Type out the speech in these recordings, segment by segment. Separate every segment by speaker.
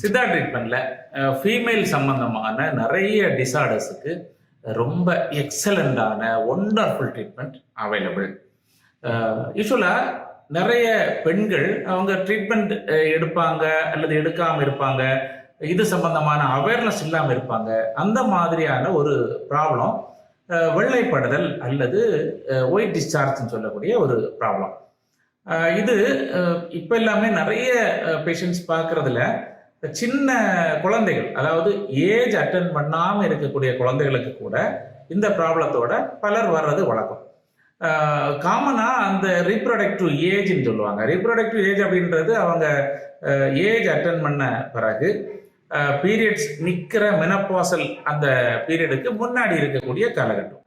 Speaker 1: Siddha ட்ரீட்மெண்ட்ல female சம்பந்தமான நிறைய டிசார்டர்ஸுக்கு ரொம்ப எக்ஸலண்டான ஒண்டர்ஃபுல் ட்ரீட்மெண்ட் அவைலபிள் யூஸ்வலாக நிறைய பெண்கள் அவங்க ட்ரீட்மெண்ட் எடுப்பாங்க அல்லது எடுக்காமல் இருப்பாங்க. இது சம்பந்தமான அவேர்னஸ் இல்லாமல் இருப்பாங்க. அந்த மாதிரியான ஒரு ப்ராப்ளம் வெள்ளைப்படுதல் அல்லது ஒயிட் டிஸ்சார்ஜ்னு சொல்லக்கூடிய ஒரு ப்ராப்ளம் இது இப்போ எல்லாமே நிறைய பேஷண்ட்ஸ் பார்க்கறதுல சின்ன குழந்தைகள் அதாவது ஏஜ் அட்டன் பண்ணாம இருக்கக்கூடிய குழந்தைகளுக்கு கூட இந்த ப்ராப்ளத்தோட பலர் வர்றது வழக்கம். காமனா அந்த ரீப்ரொடக்டிவ் ஏஜ்னு சொல்லுவாங்க. ரீப்ரொடக்டிவ் ஏஜ் அப்படின்றது அவங்க ஏஜ் அட்டன் பண்ண பிறகு பீரியட்ஸ் நிற்கிற மெனப்பாசல் அந்த பீரியடுக்கு முன்னாடி இருக்கக்கூடிய காலகட்டம்.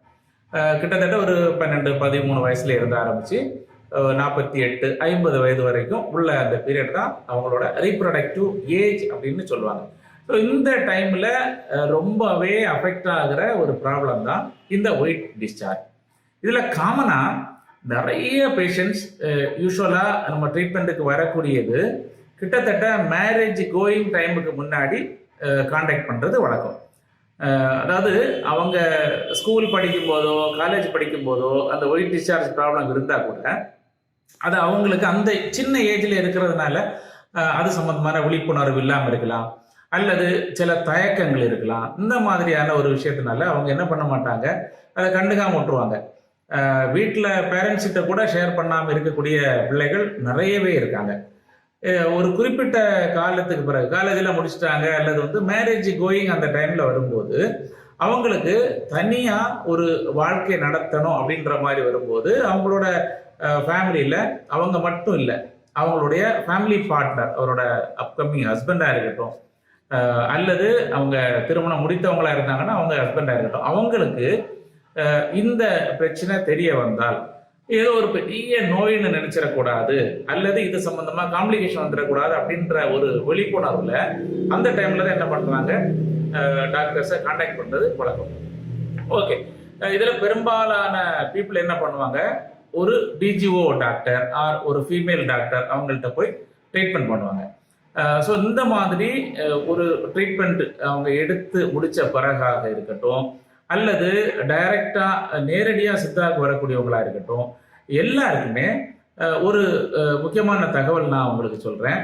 Speaker 1: கிட்டத்தட்ட ஒரு பன்னெண்டு பதிமூணு வயசுல இருந்து ஆரம்பிச்சு நாற்பத்தி எட்டு ஐம்பது வயது வரைக்கும் உள்ள அந்த பீரியட் தான் அவங்களோட ரீப்ரொடக்டிவ் ஏஜ் அப்படின்னு சொல்லுவாங்க. ஸோ இந்த டைமில் ரொம்பவே அஃபெக்ட் ஆகிற ஒரு ப்ராப்ளம் தான் இந்த ஒயிட் டிஸ்சார்ஜ் இதில் காமனாக நிறைய பேஷண்ட்ஸ் யூஸ்வலாக நம்ம ட்ரீட்மெண்ட்டுக்கு வரக்கூடியது கிட்டத்தட்ட மேரேஜ் கோயிங் டைமுக்கு முன்னாடி காண்டாக்ட் பண்ணுறது வழக்கம். அதாவது அவங்க ஸ்கூல் படிக்கும் போதோ காலேஜ் படிக்கும் போதோ அந்த ஒயிட் டிஸ்சார்ஜ் ப்ராப்ளம் இருந்தால் கூட அது அவங்களுக்கு அந்த சின்ன ஏஜில் இருக்கிறதுனால அது சம்பந்தமான விழிப்புணர்வு இல்லாமல் இருக்கலாம். அல்லது சில தயக்கங்கள் இருக்கலாம். இந்த மாதிரியான ஒரு விஷயத்தினால அவங்க என்ன பண்ண மாட்டாங்க? அதை கண்டுக்காம விட்டுருவாங்க. வீட்டில் பேரண்ட்ஸ்கிட்ட கூட ஷேர் பண்ணாமல் இருக்கக்கூடிய பிள்ளைகள் நிறையவே இருக்காங்க. ஒரு குறிப்பிட்ட காலத்துக்கு பிறகு காலேஜில் முடிச்சிட்டாங்க அல்லது வந்து மேரேஜ் கோயிங் அந்த டைமில் வரும்போது அவங்களுக்கு தனியாக ஒரு வாழ்க்கை நடத்தணும் அப்படின்ற மாதிரி வரும்போது அவங்களோட ஃபேமிலியில் அவங்க மட்டும் இல்லை. அவங்களுடைய ஃபேமிலி பார்ட்னர் அவரோட அப்கமிங் ஹஸ்பண்டாக இருக்கட்டும் அல்லது அவங்க திருமணம் முடித்தவங்களா இருந்தாங்கன்னா அவங்க ஹஸ்பண்டாக இருக்கட்டும். அவங்களுக்கு இந்த பிரச்சனை தெரிய வந்தால் ஏதோ ஒரு பெரிய நோயின்னு நினைச்சிடக்கூடாது அல்லது இது சம்பந்தமா காம்ப்ளிகேஷன் வந்துடக்கூடாது அப்படின்ற ஒரு விழிப்புணர்வுல அந்த டைம்ல தான் என்ன பண்றாங்க? டாக்டர்ஸை காண்டாக்ட் பண்றது வழக்கம். ஓகே இதுல பெரும்பாலான பீப்புள் என்ன பண்ணுவாங்க? ஒரு டிஜிஓ டாக்டர் ஆர் ஒரு ஃபீமேல் டாக்டர் அவங்கள்ட்ட போய் ட்ரீட்மெண்ட் பண்ணுவாங்க. ஸோ இந்த மாதிரி ஒரு ட்ரீட்மெண்ட் அவங்க எடுத்து முடிச்ச பிறகாக இருக்கட்டும் அல்லது டைரக்டாக நேரடியாக சித்தாவுக்கு வரக்கூடியவங்களாக இருக்கட்டும் எல்லாருக்குமே ஒரு முக்கியமான தகவல் நான் உங்களுக்கு சொல்கிறேன்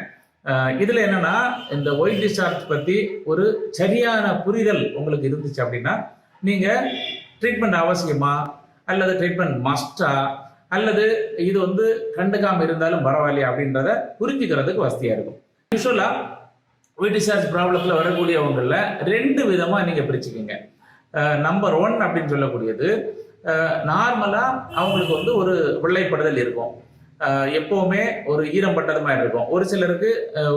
Speaker 1: இதில் என்னென்னா என்னன்னா இந்த ஒயிட் டிஸ்சார்ஜ் பற்றி ஒரு சரியான புரிதல் உங்களுக்கு இருந்துச்சு அப்படின்னா நீங்கள் ட்ரீட்மெண்ட் அவசியமா அல்லது ட்ரீட்மெண்ட் மஸ்டா அல்லது இது வந்து கண்டுக்காம இருந்தாலும் பரவாயில்லையா அப்படின்றத புரிஞ்சுக்கிறதுக்கு வசதியா இருக்கும். யூஸ்வலா ஒயிட் டிஸ்சார்ஜ் ப்ராப்ளத்தில் வரக்கூடியவங்களில் ரெண்டு விதமாக நீங்கள் பிரிச்சுக்கோங்க. நம்பர் ஒன் அப்படின்னு சொல்லக்கூடியது நார்மலாக அவங்களுக்கு வந்து ஒரு வெள்ளைப்படுதல் இருக்கும். எப்போவுமே ஒரு ஈரம் பட்டது மாதிரி இருக்கும். ஒரு சிலருக்கு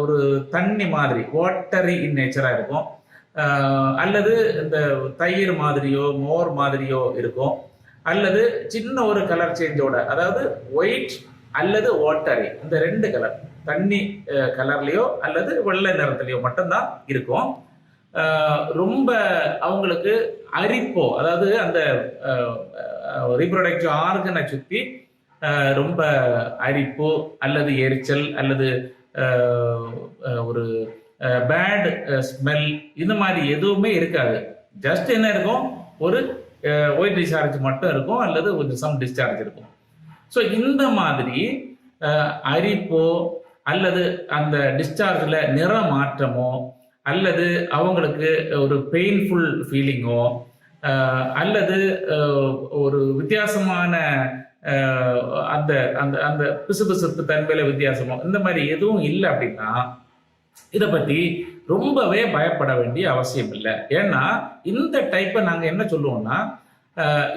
Speaker 1: ஒரு தண்ணி மாதிரி வாட்டரி இன் நேச்சராக இருக்கும். அல்லது இந்த தயிர் மாதிரியோ மோர் மாதிரியோ இருக்கும். அல்லது சின்ன ஒரு கலர் சேஞ்சோட அதாவது ஒயிட் அல்லது வாட்டரி இந்த ரெண்டு கலர் தண்ணி கலர்லயோ அல்லது வெள்ளை நிறத்துலையோ மட்டும்தான் இருக்கும். ரொம்ப அவங்களுக்கு அரிப்போ அதாவது அந்த ரீப்ரொடக்டிவ் ஆர்கனை சுற்றி ரொம்ப அரிப்போ அல்லது எரிச்சல் அல்லது ஒரு பேட் ஸ்மெல் இந்த மாதிரி எதுவுமே இருக்காது. ஜஸ்ட் என்ன இருக்கும்? ஒரு ஒயிட் டிஸ்சார்ஜ் மட்டும் இருக்கும் அல்லது கொஞ்சம் சம் டிஸ்சார்ஜ் இருக்கும். ஸோ இந்த மாதிரி அரிப்போ அல்லது அந்த டிஸ்சார்ஜில் நிற மாற்றமோ அல்லது அவங்களுக்கு ஒரு பெயின்ஃபுல் ஃபீலிங்கோ அல்லது ஒரு வித்தியாசமான அந்த அந்த அந்த பிசுபிசுப்பு தன்மையில வித்தியாசமோ இந்த மாதிரி எதுவும் இல்லை அப்படின்னா இதை பற்றி ரொம்பவே பயப்பட வேண்டிய அவசியம் இல்லை. ஏன்னா இந்த டைப்பை நாங்கள் என்ன சொல்லுவோம்னா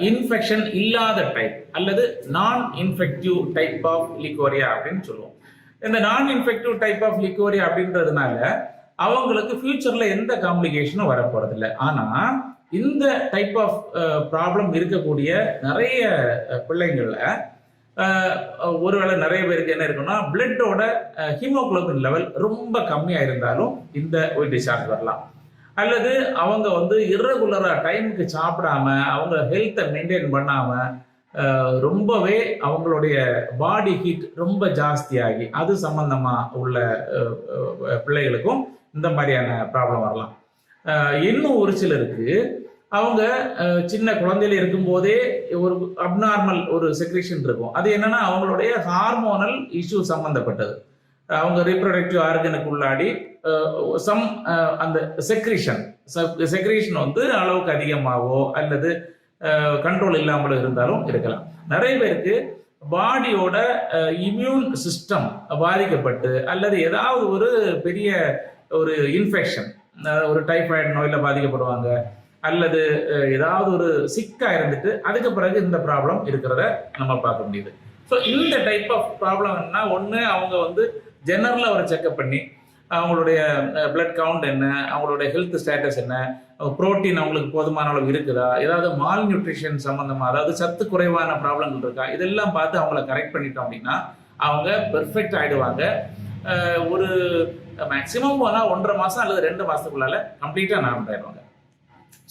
Speaker 1: இன்ஃபெக்ஷன் இல்லாத டைப் அல்லது நான் இன்ஃபெக்டிவ் டைப் ஆஃப் லிக்கோரியா அப்படின்னு சொல்லுவோம். இந்த நான் இன்ஃபெக்டிவ் டைப் ஆஃப் லிக்கோரியா அப்படின்றதுனால அவங்களுக்கு ஃபியூச்சரில் எந்த காம்ப்ளிகேஷனும் வரப்போறது இல்லை ஆனால் இந்த டைப் ஆஃப் ப்ராப்ளம் இருக்கக்கூடிய நிறைய அஹ், ஒருவேளை நிறைய பேருக்கு என்ன இருக்குன்னா பிளட்டோட ஹீமோகுளோபின் லெவல் ரொம்ப கம்மியாக இருந்தாலும் இந்த ஒயிட் டிஸ்சார்ஜ் வரலாம். அல்லது அவங்க வந்து இரகுலராக டைமுக்கு சாப்பிடாம அவங்க ஹெல்த்தை மெயின்டைன் பண்ணாம ரொம்பவே அவங்களுடைய பாடி ஹீட் ரொம்ப ஜாஸ்தியாகி அது சம்பந்தமா உள்ள பிள்ளைகளுக்கும் இந்த மாதிரியான ப்ராப்ளம் வரலாம். இன்னும் ஒரு சிலருக்கு அவங்க சின்ன குழந்தையில இருக்கும்போதே ஒரு அப்நார்மல் ஒரு செக்ரேஷன் இருக்கும். அது என்னன்னா அவங்களுடைய ஹார்மோனல் இஷ்யூ சம்பந்தப்பட்டது. அவங்க ரீப்ரொடக்டிவ் ஆர்கனுக்கு உள்ளாடி சம் அந்த செக்ரீஷன் செக்ரீஷன் வந்து அளவுக்கு அதிகமாகவோ அல்லது கண்ட்ரோல் இல்லாமல் இருந்தாலும் இருக்கலாம். நிறைய பேருக்கு பாடியோட இம்யூன் சிஸ்டம் பாதிக்கப்பட்டு அல்லது ஏதாவது ஒரு பெரிய ஒரு இன்ஃபெக்ஷன் ஒரு டைஃபாய்டு நோயில் பாதிக்கப்படுவாங்க. அல்லது ஏதாவது ஒரு சிக்கா இருந்துட்டு அதுக்கு பிறகு இந்த ப்ராப்ளம் இருக்கிறத நம்ம பார்க்க முடியுது. ஸோ இந்த டைப் ஆஃப் ப்ராப்ளம்னா ஒன்று அவங்க வந்து ஜெனரலாக ஒரு செக்அப் பண்ணி அவங்களுடைய பிளட் கவுண்ட் என்ன? அவங்களுடைய ஹெல்த் ஸ்டேட்டஸ் என்ன? புரோட்டீன் அவங்களுக்கு போதுமான அளவு இருக்குதா? ஏதாவது மால் நியூட்ரிஷன் சம்மந்தமாக அதாவது சத்து குறைவான ப்ராப்ளங்கள் இருக்கா? இதெல்லாம் பார்த்து அவங்கள கரெக்ட் பண்ணிட்டோம் அப்படின்னா அவங்க பெர்ஃபெக்ட் ஆகிடுவாங்க ஒரு மேக்சிமம் போனால் ஒன்றரை மாதம் அல்லது ரெண்டு மாதத்துக்குள்ளால கம்ப்ளீட்டாக நார்மல் ஆயிடுவாங்க.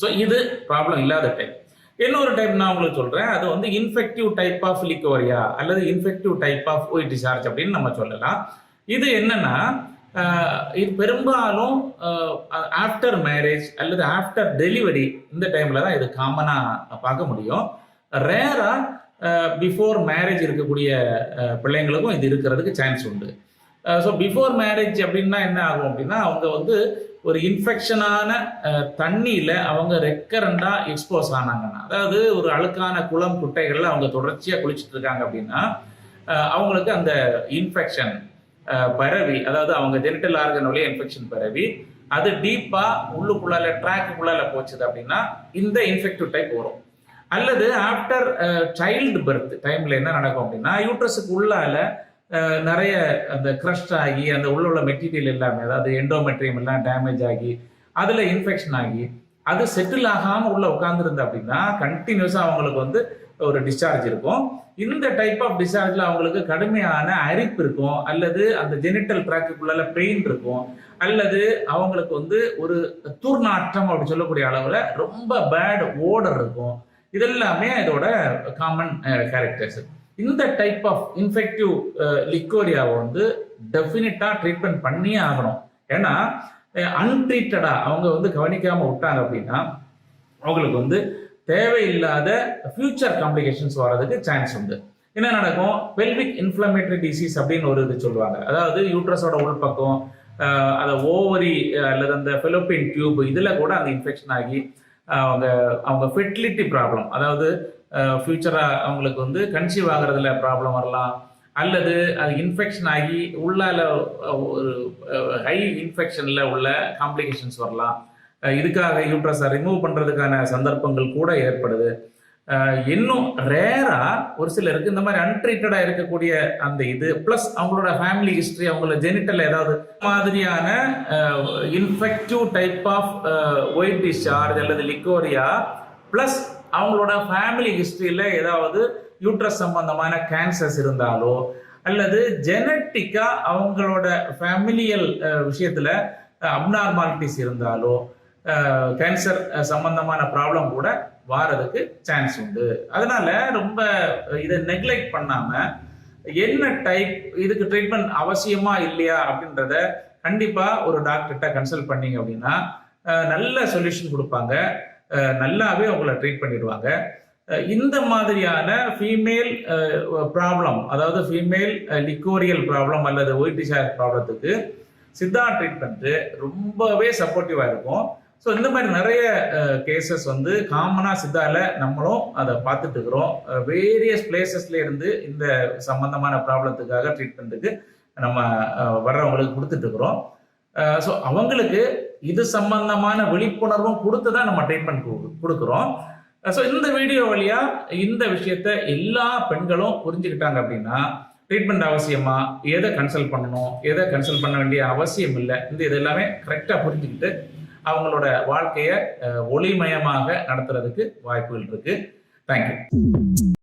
Speaker 1: ஸோ இது ப்ராப்ளம் இல்லாத டைப் இன்னொரு டைப் நான் உங்களுக்கு சொல்றேன். அது வந்து இன்ஃபெக்டிவ் டைப் ஆஃப் லிக்கோரியா அல்லது infective type of white discharge அப்படின்னு நம்ம சொல்லலாம். இது என்னன்னா இது பெரும்பாலும் ஆஃப்டர் மேரேஜ் அல்லது ஆஃப்டர் டெலிவரி இந்த டைம்ல தான் இது காமனாக பார்க்க முடியும். ரேராக பிஃபோர் மேரேஜ் இருக்கக்கூடிய பிள்ளைங்களுக்கும் இது இருக்கிறதுக்கு சான்ஸ் உண்டு. ஸோ பிஃபோர் மேரேஜ் அப்படின்னா என்ன ஆகும் அப்படின்னா அவங்க வந்து ஒரு இன்ஃபெக்ஷனான uh, தண்ணியில் அவங்க ரெக்கரண்டாக எக்ஸ்போஸ் ஆனாங்கன்னா அதாவது ஒரு அழுக்கான குளம் குட்டைகளில் அவங்க தொடர்ச்சியாக குளிச்சுட்டு இருக்காங்க அப்படின்னா uh, அவங்களுக்கு அந்த இன்ஃபெக்ஷன் uh, பரவி அதாவது அவங்க ஜெனிட்டல் ஆர்கன் இன்ஃபெக்ஷன் பரவி அது டீப்பாக உள்ளுக்குள்ளால ட்ராக்குள்ளால போச்சுது அப்படின்னா இந்த இன்ஃபெக்டிவ் டைப் வரும். அல்லது ஆஃப்டர் சைல்டு பர்த் டைமில் என்ன நடக்கும் அப்படின்னா யூட்ரஸுக்கு உள்ளால நிறைய அந்த க்ரஷ்ட் ஆகி அந்த உள்ள உள்ள மெட்டீரியல் எல்லாமே அதாவது எண்டோமெட்ரியம் எல்லாம் டேமேஜ் ஆகி அதில் இன்ஃபெக்ஷன் ஆகி அது செட்டில் ஆகாமல் உள்ள உட்கார்ந்துருந்த அப்படின்னா கண்டினியூஸாக அவங்களுக்கு வந்து ஒரு டிஸ்சார்ஜ் இருக்கும். இந்த டைப் ஆஃப் டிஸ்சார்ஜில் அவங்களுக்கு கடுமையான அரிப்பு இருக்கும் அல்லது அந்த ஜெனிட்டல் ட்ராக்குக்குள்ள பெயின் இருக்கும் அல்லது அவங்களுக்கு வந்து ஒரு துர்நாற்றம் அப்படின்னு சொல்லக்கூடிய அளவில் ரொம்ப பேட் ஓடர் இருக்கும். இதெல்லாமே இதோட காமன் கேரக்டர்ஸ் இந்த டைப் ஆஃப் இன்ஃபெக்டிவ் லிக்கோரியாவை வந்து டெஃபினட்டா ட்ரீட்மெண்ட் பண்ணியே ஆகணும். ஏன்னா அன்ட்ரீட்டடா அவங்க வந்து கவனிக்காம விட்டாங்க அப்படின்னா அவங்களுக்கு வந்து தேவையில்லாத ஃபியூச்சர் காம்ப்ளிகேஷன்ஸ் வர்றதுக்கு சான்ஸ் உண்டு. என்ன நடக்கும்? பெல்விக் இன்ஃப்ளமேட்டரி டிசீஸ் அப்படின்னு ஒரு இது சொல்லுவாங்க. அதாவது யூட்ரஸோட உள்பக்கம் அதை அந்த ஓவரி அல்லது அந்த ஃபெலோப்பின் டியூப் இதில் கூட அந்த இன்ஃபெக்ஷன் ஆகி அவங்க அவங்க ஃபெர்டிலிட்டி ப்ராப்ளம் அதாவது ஃபியூச்சராக அவங்களுக்கு வந்து கன்சீவ் ஆகுறதுல ப்ராப்ளம் வரலாம். அல்லது அது இன்ஃபெக்ஷன் ஆகி உள்ளால ஒரு ஹை இன்ஃபெக்ஷனில் உள்ள காம்ப்ளிகேஷன்ஸ் வரலாம். இதுக்காக யூட்ரஸை ரிமூவ் பண்ணுறதுக்கான சந்தர்ப்பங்கள் கூட ஏற்படுது. இன்னும் ரேரா ஒரு சிலருக்கு இந்த மாதிரி அன்ட்ரீட்டடா இருக்கக்கூடிய அந்த இது பிளஸ் அவங்களோட ஃபேமிலி ஹிஸ்டரி அவங்களோட ஜெனிட்டல் ஏதாவது மாதிரியான infective type of white discharge அல்லது லிக்கோரியா பிளஸ் அவங்களோட ஃபேமிலி ஹிஸ்டரியில ஏதாவது யூட்ரஸ் சம்பந்தமான கேன்சர்ஸ் இருந்தாலோ அல்லது ஜெனட்டிக்கா அவங்களோட ஃபேமிலியல் விஷயத்துல அப்நார்மாலிட்டிஸ் இருந்தாலோ கேன்சர் சம்பந்தமான ப்ராப்ளம் கூட வாரதுக்கு சான்ஸ் உண்டு. அதனால ரொம்ப இதை நெக்லெக்ட் பண்ணாம என்ன டைப் இதுக்கு ட்ரீட்மெண்ட் அவசியமா இல்லையா அப்படின்றத கண்டிப்பா ஒரு டாக்டர்கிட்ட கன்சல்ட் பண்ணீங்க அப்படின்னா நல்ல சொல்யூஷன் கொடுப்பாங்க. நல்லாவே அவங்கள ட்ரீட் பண்ணிடுவாங்க. இந்த மாதிரியான ஃபீமேல் ப்ராப்ளம் அதாவது ஃபீமேல் லிக்கோரியல் ப்ராப்ளம் அல்லது ஒயிட் டிசார் ப்ராப்ளத்துக்கு சித்தா ட்ரீட்மெண்ட் ரொம்பவே சப்போர்ட்டிவாக இருக்கும். ஸோ இந்த மாதிரி நிறைய கேசஸ் வந்து காமனா சித்தால நம்மளும் அதை பார்த்துட்டு இருக்கிறோம். வேரியஸ் பிளேசஸ்ல இருந்து இந்த சம்பந்தமான ப்ராப்ளத்துக்காக ட்ரீட்மெண்ட்டுக்கு நம்ம வர்றவங்களுக்கு கொடுத்துட்டு இருக்கிறோம். ஸோ அவங்களுக்கு இது சம்பந்தமான விழிப்புணர்வும் கொடுத்து தான் நம்ம ட்ரீட்மெண்ட் கொடுக்குறோம். ஸோ இந்த வீடியோ வழியாக இந்த விஷயத்த எல்லா பெண்களும் புரிஞ்சுக்கிட்டாங்க அப்படின்னா ட்ரீட்மெண்ட் அவசியமா? எதை கன்சல்ட் பண்ணணும்? எதை கன்சல்ட் பண்ண வேண்டிய அவசியம் இல்லை? இந்த இது எல்லாமே கரெக்டாக புரிஞ்சுக்கிட்டு அவங்களோட வாழ்க்கையை ஒளிமயமாக நடத்துறதுக்கு வாய்ப்புகள் இருக்கு. தேங்க்யூ